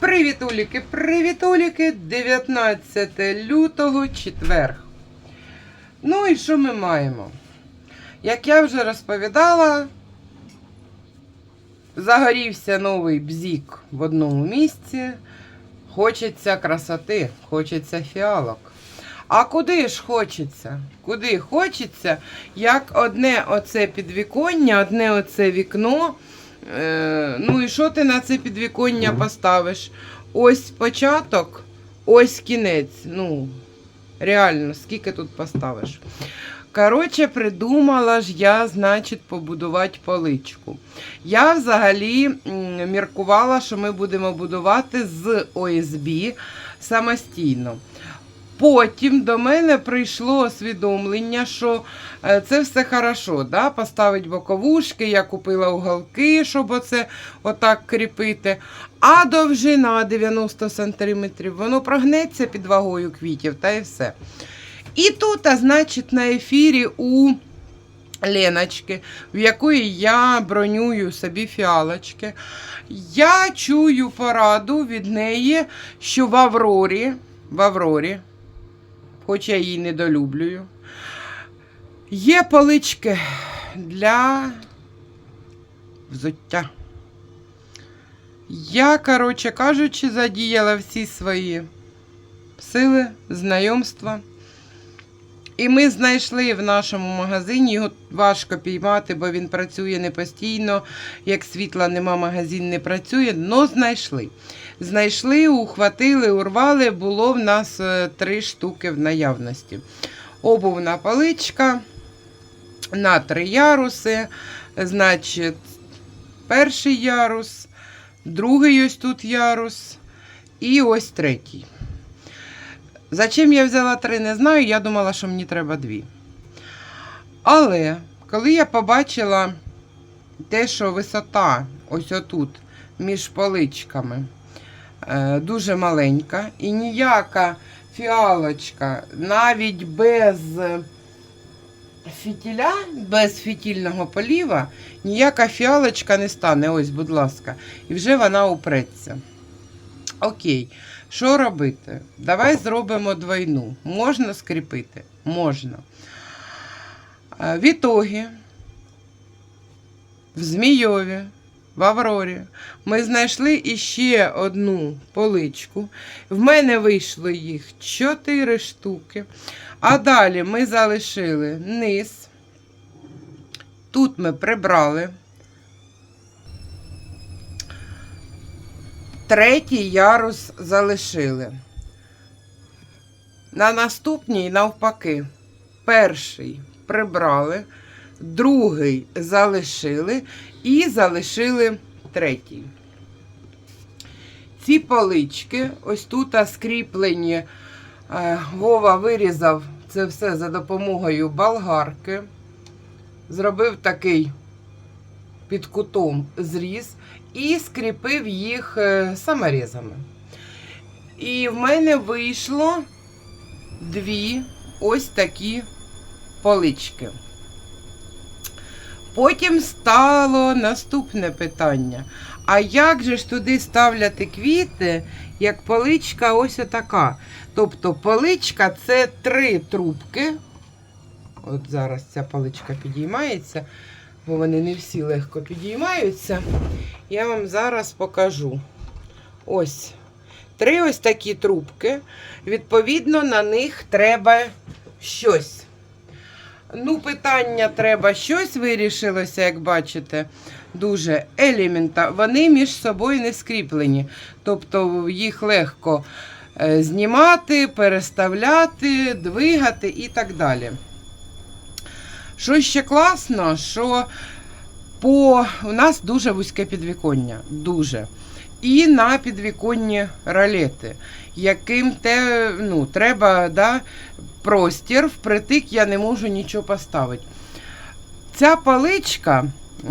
Привітуліки, привітуліки, 19 лютого, четверг. Ну і що ми маємо? Як я вже розповідала, загорівся новий бзік в одному місці. Хочеться красоти, хочеться фіалок. А куди ж хочеться? Куди хочеться, як одне оце підвіконня, одне оце вікно. Е, ну і що ти на це підвіконня поставиш? Ось початок, ось кінець. Ну, реально, скільки тут поставиш? Коротше, придумала ж я, значить, побудувати поличку. Я взагалі міркувала, що ми будемо будувати з ОСБ самостійно. Потім до мене прийшло усвідомлення, що е, це все хорошо, да? поставить боковушки, я купила уголки, щоб оце отак кріпити. А довжина 90 см, воно прогнеться під вагою квітів та і все. І тут, а значить, на ефірі у Леночки, в якої я бронюю собі фіалочки, я чую пораду від неї, що в Аврорі, в Аврорі, хоч я її недолюблюю, є полички для взуття. Я, коротше кажучи, задіяла всі свої сили, знайомства. І ми знайшли в нашому магазині, його важко піймати, бо він працює не постійно. Як світла нема, магазин не працює, але знайшли. Знайшли, ухватили, урвали, було в нас е, три штуки в наявності. Обувна паличка на три яруси. Значить, перший ярус, другий ось тут ярус і ось третій. Зачем я взяла три, не знаю. Я думала, що мені треба дві. Але коли я побачила те, що висота ось отут між поличками е, дуже маленька, і ніяка фіалочка, навіть без фітіля, без фітільного поліва, ніяка фіалочка не стане. Ось, будь ласка, і вже вона упреться. Окей. Що робити? Давай зробимо двойну. Можна скріпити? Можна. В ітогі, в Змійові, в Аврорі, ми знайшли іще одну поличку. В мене вийшло їх 4 штуки. А далі ми залишили низ. Тут ми прибрали. Третій ярус залишили. На наступній, навпаки, перший прибрали, другий залишили і залишили третій. Ці полички, ось тут скріплені, е, Вова вирізав це все за допомогою болгарки. Зробив такий під кутом зріз і скріпив їх е, саморізами. І в мене вийшло дві ось такі полички. Потім стало наступне питання. А як же ж туди ставляти квіти, як поличка ось така? Тобто поличка це три трубки. От зараз ця поличка підіймається, бо вони не всі легко підіймаються. Я вам зараз покажу. Ось. Три ось такі трубки. Відповідно, на них треба щось. Ну, питання треба щось вирішилося, як бачите, дуже елемента. Вони між собою не скріплені. Тобто їх легко е, знімати, переставляти, двигати і так далі. Що ще класно, що по у нас дуже вузьке підвіконня. Дуже. І на підвіконні ролети, яким те, ну, треба да, простір, впритик я не можу нічого поставити. Ця паличка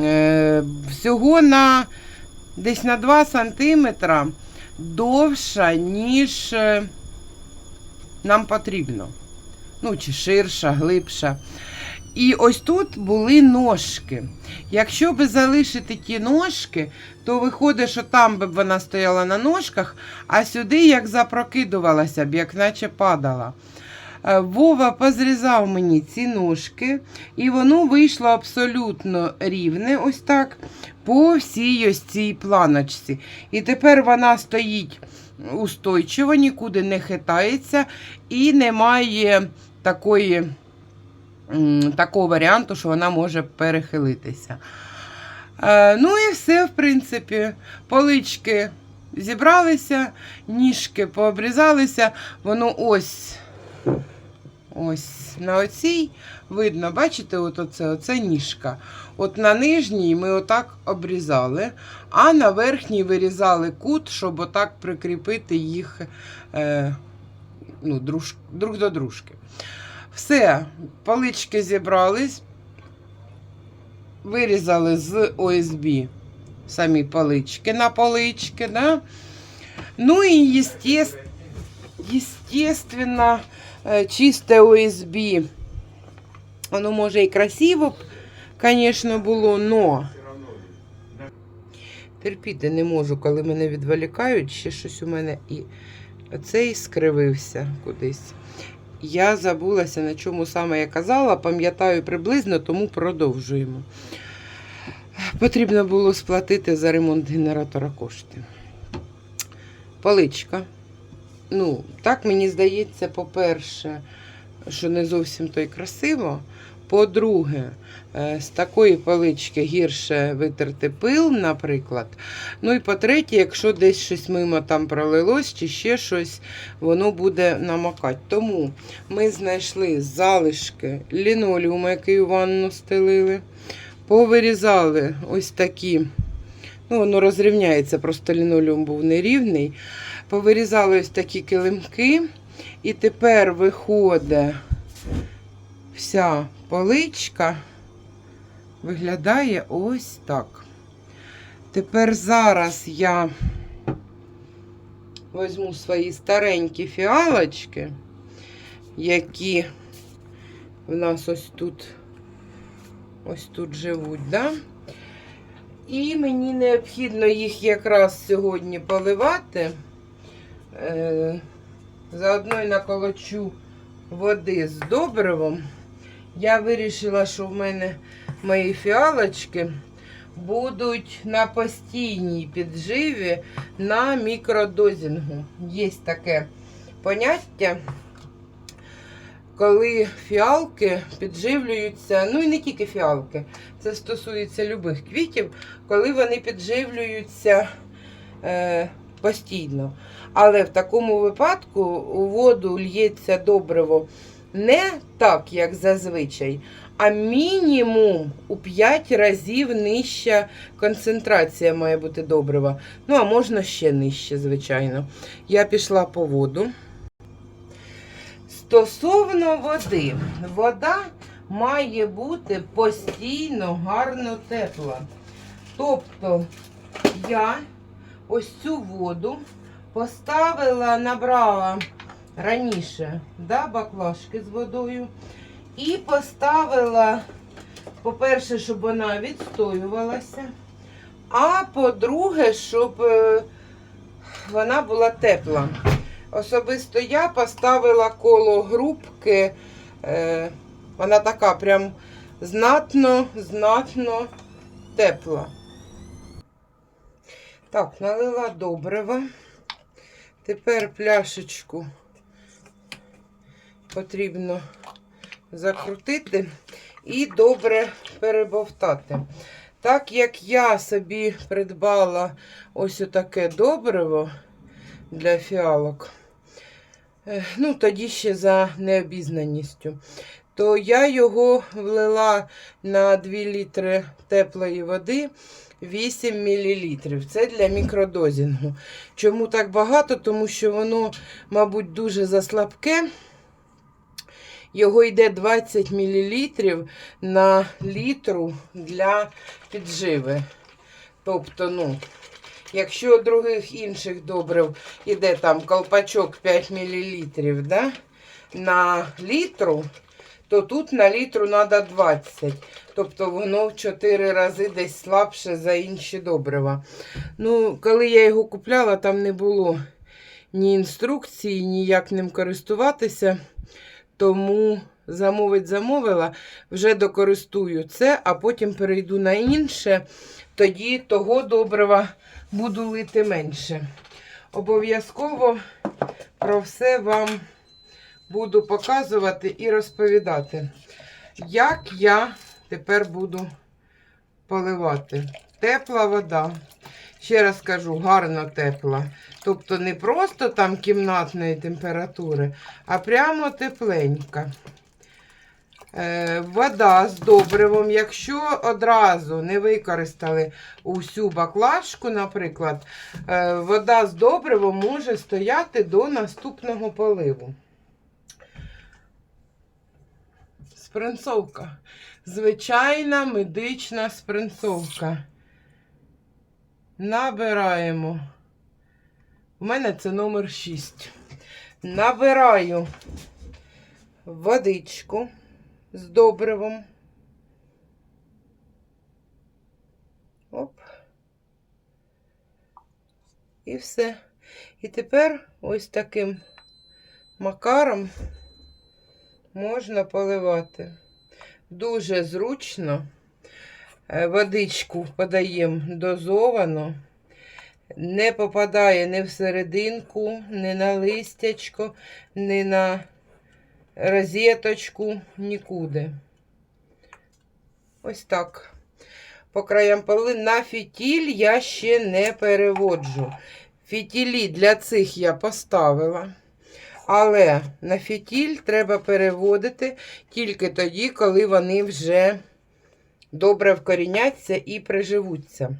е, всього на десь на 2 см довша, ніж е, нам потрібно. Ну, чи ширша, глибша. І ось тут були ножки. Якщо би залишити ті ножки, то виходить, що там би вона стояла на ножках, а сюди як запрокидувалася б, як наче падала. Е, Вова позрізав мені ці ножки, і воно вийшло абсолютно рівне, ось так, по всій ось цій планочці. І тепер вона стоїть устойчиво, нікуди не хитається і немає такої, такого варіанту, що вона може перехилитися. Е, ну і все, в принципі, полички зібралися, ніжки пообрізалися, воно ось. Ось на оцій видно, бачите, от оце, оце ніжка. От на нижній ми отак обрізали, а на верхній вирізали кут, щоб отак прикріпити їх е, ну, друж, друг до дружки. Все, палички зібрались, вирізали з ОСБ самі палички на полички. Да? Ну і естественно, е, чисте ОСБ. Воно може і красиво б, звісно, було, но терпіти не можу, коли мене відволікають, ще щось у мене і оцей скривився кудись. Я забулася, на чому саме я казала, пам'ятаю приблизно, тому продовжуємо. Потрібно було сплатити за ремонт генератора кошти. Поличка. Ну, так мені здається, по-перше, що не зовсім то й красиво. По-друге, е, з такої палички гірше витерти пил, наприклад. Ну і по-третє, якщо десь щось мимо там пролилось чи ще щось, воно буде намокати. Тому ми знайшли залишки лінолеуму, який у ванну стелили. Повирізали ось такі. Ну, воно розрівняється, просто лінолеум був нерівний. Повирізали ось такі килимки. І тепер виходить вся поличка. Виглядає ось так. Тепер зараз я візьму свої старенькі фіалочки, які в нас ось тут ось тут живуть, да? І мені необхідно їх якраз сьогодні поливати. Е, заодно й наколочу води з добривом. Я вирішила, що в мене мої фіалочки будуть на постійній підживі на мікродозінгу. Є таке поняття, коли фіалки підживлюються, ну і не тільки фіалки, це стосується любих квітів, коли вони підживлюються е, постійно. Але в такому випадку у воду лється добриво не так, як зазвичай, а мінімум у 5 разів нижча концентрація має бути добрива. Ну, а можна ще нижче, звичайно. Я пішла по воду. Стосовно води, вода має бути постійно гарно тепла. Тобто я ось цю воду поставила, набрала раніше да, баклажки з водою. І поставила, по-перше, щоб вона відстоювалася. А по-друге, щоб е, вона була тепла. Особисто я поставила коло грубки. Е, вона така прям знатно, знатно тепла. Так, налила добрива. Тепер пляшечку потрібно закрутити і добре перебовтати. Так як я собі придбала ось таке добриво для фіалок, е, ну, тоді ще за необізнаністю, то я його влила на 2 літри теплої води 8 мл. Це для мікродозінгу. Чому так багато? Тому що воно, мабуть, дуже заслабке. Його йде 20 мл на літру для підживи. Тобто, ну, якщо других інших добрив іде там колпачок 5 мл да, на літру, то тут на літру треба 20. Тобто воно в 4 рази десь слабше за інші добрива. Ну, коли я його купляла, там не було ні інструкції, ні як ним користуватися. Тому замовить замовила, вже докористую це, а потім перейду на інше. Тоді того добрива буду лити менше. Обов'язково про все вам буду показувати і розповідати, як я тепер буду поливати. Тепла вода. Ще раз кажу, гарно тепла. Тобто не просто там кімнатної температури, а прямо тепленька. Е, Вода з добривом, якщо одразу не використали усю баклажку, наприклад, е, вода з добривом може стояти до наступного поливу. Спринцовка. Звичайна медична спринцовка. Набираємо. У мене це номер 6. Набираю водичку з добривом. Оп. І все. І тепер ось таким макаром можна поливати. Дуже зручно. Е, Водичку подаємо дозовано. Не попадає ні в серединку, ні на листячко, ні на розеточку, нікуди. Ось так. По краям поли на фітіль я ще не переводжу. Фітілі для цих я поставила. Але на фітіль треба переводити тільки тоді, коли вони вже добре вкоріняться і приживуться.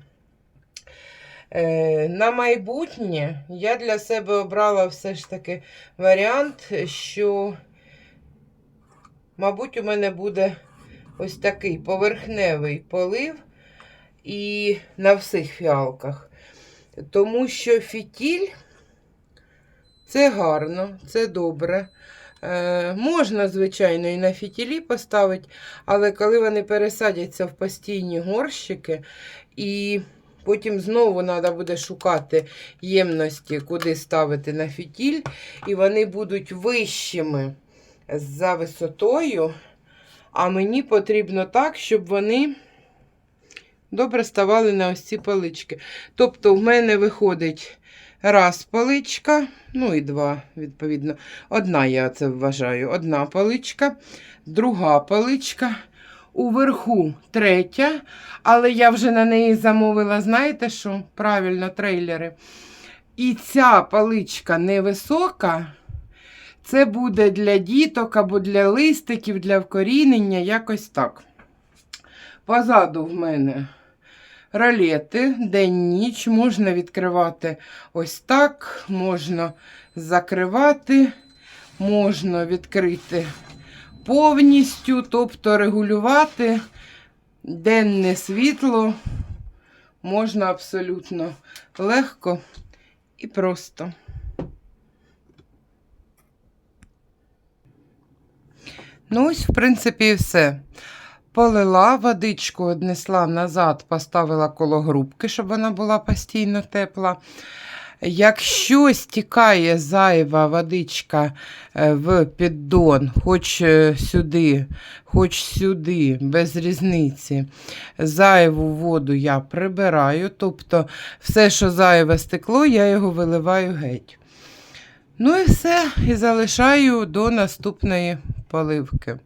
Е, на майбутнє я для себе обрала все ж таки варіант, що, мабуть, у мене буде ось такий поверхневий полив і на всіх фіалках. Тому що фітіль це гарно, це добре. Е, можна, звичайно, і на фітілі поставити, але коли вони пересадяться в постійні горщики, і потім знову треба буде шукати ємності, куди ставити на фітіль, і вони будуть вищими за висотою. А мені потрібно так, щоб вони добре ставали на ось ці палички. Тобто, в мене виходить раз паличка, ну і два, відповідно. Одна, я це вважаю, одна паличка, друга паличка. Уверху третя, але я вже на неї замовила, знаєте що? Правильно, трейлери. І ця паличка невисока. Це буде для діток або для листиків, для вкорінення, якось так. Позаду в мене ролети, день-ніч. Можна відкривати ось так, можна закривати, можна відкрити повністю, тобто регулювати денне світло можна абсолютно легко і просто. Ну, ось, в принципі, і все. Полила водичку, однесла назад, поставила коло грубки, щоб вона була постійно тепла. Якщо стікає зайва водичка е, в піддон, хоч е, сюди, хоч сюди, без різниці, зайву воду я прибираю, тобто все, що зайве стекло, я його виливаю геть. Ну і все, і залишаю до наступної поливки.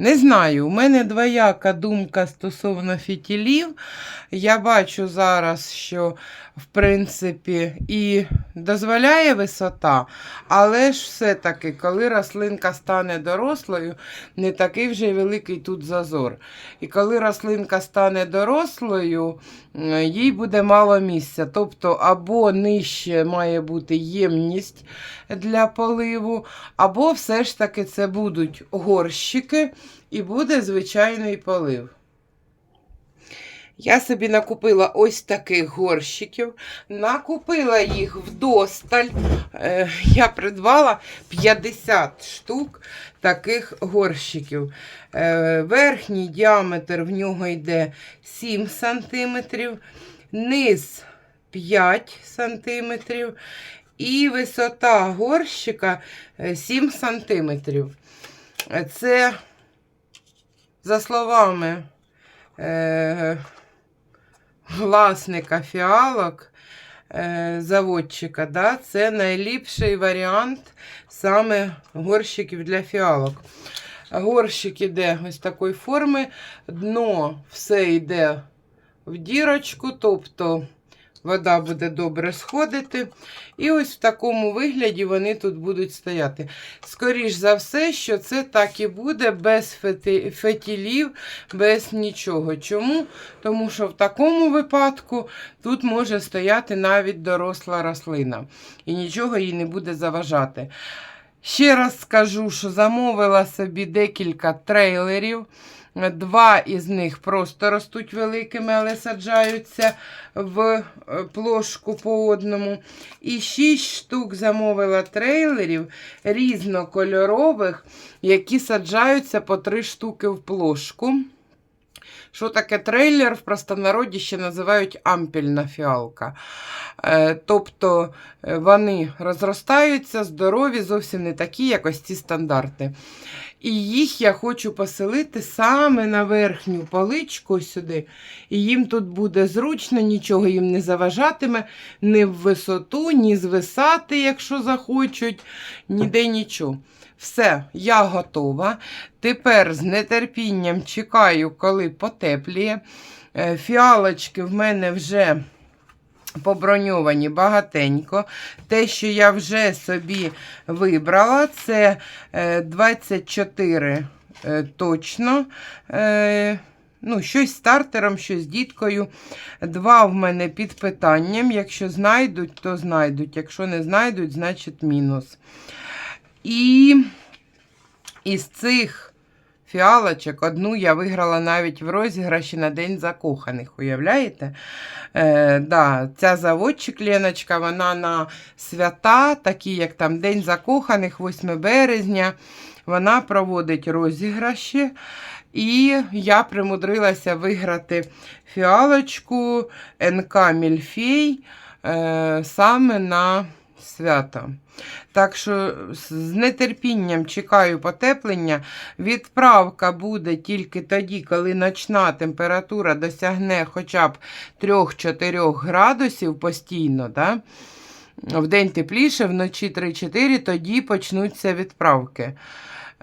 Не знаю, у мене двояка думка стосовно фітілів. Я бачу зараз, що в принципі і дозволяє висота, але ж все-таки, коли рослинка стане дорослою, не такий вже великий тут зазор. І коли рослинка стане дорослою, їй буде мало місця. Тобто, або нижче має бути ємність для поливу, або все ж таки це будуть горщики і буде звичайний полив. Я собі накупила ось таких горщиків. Накупила їх вдосталь. Е, я придбала 50 штук таких горщиків. Е, верхній діаметр в нього йде 7 см, низ 5 см і висота горщика е, 7 см. Це, за словами е, власника фіалок, е, заводчика, да, це найліпший варіант саме горщиків для фіалок. Горщик іде ось такої форми, дно все йде в дірочку, тобто вода буде добре сходити. І ось в такому вигляді вони тут будуть стояти. Скоріш за все, що це так і буде без фетілів, без нічого. Чому? Тому що в такому випадку тут може стояти навіть доросла рослина, і нічого їй не буде заважати. Ще раз скажу, що замовила собі декілька трейлерів. Два із них просто ростуть великими, але саджаються в е, плошку по одному. І шість штук замовила трейлерів різнокольорових, які саджаються по три штуки в плошку. Що таке трейлер? В простонароді ще називають ампільна фіалка. Е, Тобто е, вони розростаються, здорові, зовсім не такі, як ось ці стандарти. І їх я хочу поселити саме на верхню поличку сюди. І їм тут буде зручно, нічого їм не заважатиме, ні в висоту, ні звисати, якщо захочуть, ніде нічого. Все, я готова. Тепер з нетерпінням чекаю, коли потепліє. Е, Фіалочки в мене вже поброньовані багатенько. Те, що я вже собі вибрала, це е, 24 е, точно. Е, Ну, щось стартером, щось діткою. Два в мене під питанням. Якщо знайдуть, то знайдуть. Якщо не знайдуть, значить мінус. І із цих фіалочок одну я виграла навіть в розіграші на День закоханих. Уявляєте? Е, да, Ця заводчик Леночка, вона на свята, такі як там День закоханих, 8 березня. Вона проводить розіграші. І я примудрилася виграти фіалочку НК Мільфей е, саме на свято. Так що з нетерпінням чекаю потеплення. Відправка буде тільки тоді, коли ночна температура досягне хоча б 3-4 градусів постійно. Да? Вдень тепліше, вночі 3-4, тоді почнуться відправки.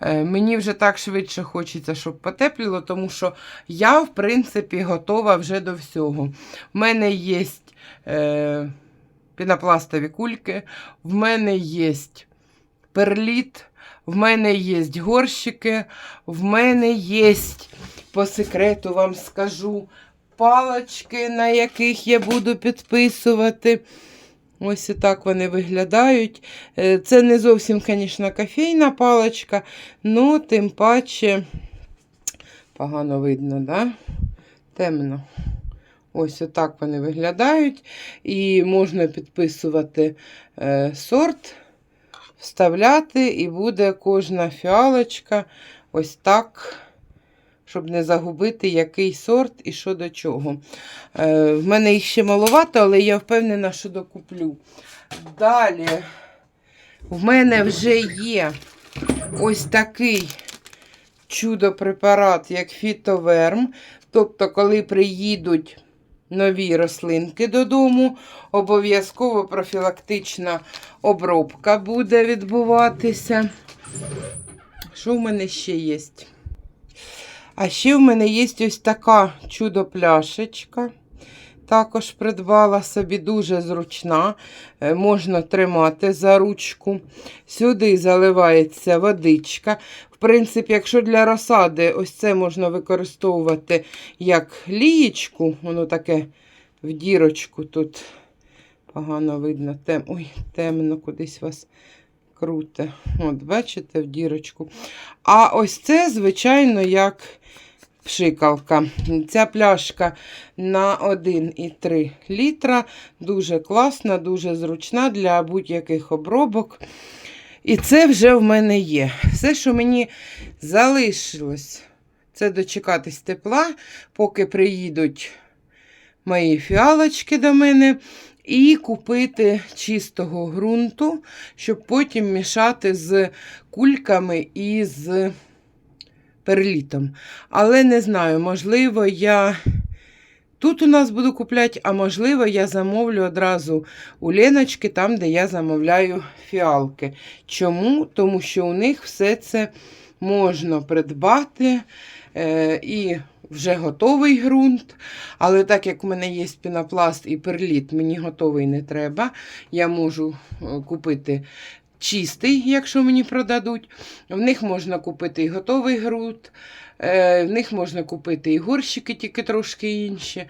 Е, Мені вже так швидше хочеться, щоб потепліло, тому що я, в принципі, готова вже до всього. У мене є е, пінопластові кульки, в мене є перліт, в мене є горщики, в мене є, по секрету вам скажу, палочки, на яких я буду підписувати. Ось і так вони виглядають. Е, Це не зовсім, звісно, кофейна паличка, але тим паче погано видно, да? темно. Ось отак вони виглядають. І можна підписувати е, сорт, вставляти, і буде кожна фіалочка ось так, щоб не загубити, який сорт і що до чого. Е, в мене їх ще маловато, але я впевнена, що докуплю. Далі в мене вже є ось такий чудо-препарат, як фітоверм. Тобто, коли приїдуть нові рослинки додому, обов'язково профілактична обробка буде відбуватися. Що в мене ще є? А ще в мене є ось така чудо-пляшечка. Також придбала собі дуже зручна, е, можна тримати за ручку. Сюди заливається водичка. В принципі, якщо для розсади ось це можна використовувати як лієчку, воно таке в дірочку тут погано видно. Тем... Ой, темно кудись вас круте. От, бачите, в дірочку. А ось це, звичайно, як пшикалка. Ця пляшка на 1,3 літра. Дуже класна, дуже зручна для будь-яких обробок. І це вже в мене є. Все, що мені залишилось, це дочекатись тепла, поки приїдуть мої фіалочки до мене. І купити чистого ґрунту, щоб потім мішати з кульками і з перлітом. Але не знаю, можливо, я тут у нас буду купляти, а можливо, я замовлю одразу у Леночки, там, де я замовляю фіалки. Чому? Тому що у них все це можна придбати е, і вже готовий ґрунт. Але так як в мене є пінопласт і перліт, мені готовий не треба. Я можу е, купити чистий, якщо мені продадуть. В них можна купити і готовий ґрунт. Е, В них можна купити і горщики, тільки трошки інші.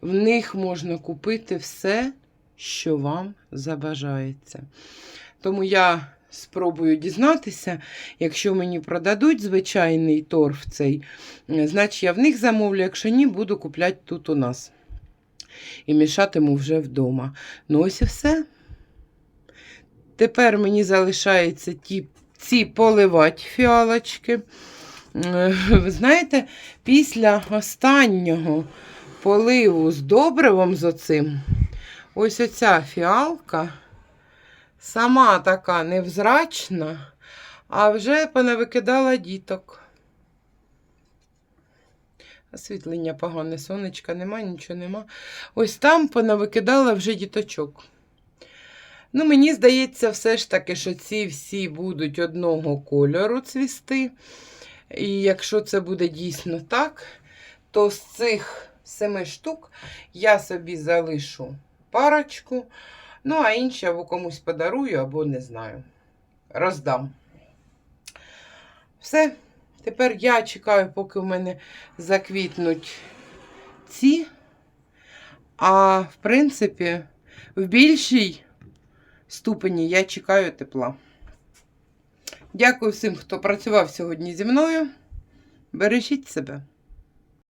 В них можна купити все, що вам забажається. Тому я спробую дізнатися, якщо мені продадуть звичайний торф цей, е, значить я в них замовлю, якщо ні, буду купляти тут у нас. І мішатиму вже вдома. Ну ось і все. Тепер мені залишається ті, ці поливати фіалочки. Е, Ви знаєте, після останнього поливу з добривом з оцим, ось оця фіалка сама така невзрачна, а вже понавикидала діток. Освітлення погане, сонечка нема, нічого нема. Ось там понавикидала вже діточок. Ну, мені здається, все ж таки, що ці всі будуть одного кольору цвісти. І якщо це буде дійсно так, то з цих семи штук я собі залишу парочку. Ну, а інші або комусь подарую, або не знаю. Роздам. Все. Тепер я чекаю, поки в мене заквітнуть ці. А в принципі, в більшій ступені я чекаю тепла. Дякую всім, хто працював сьогодні зі мною. Бережіть себе.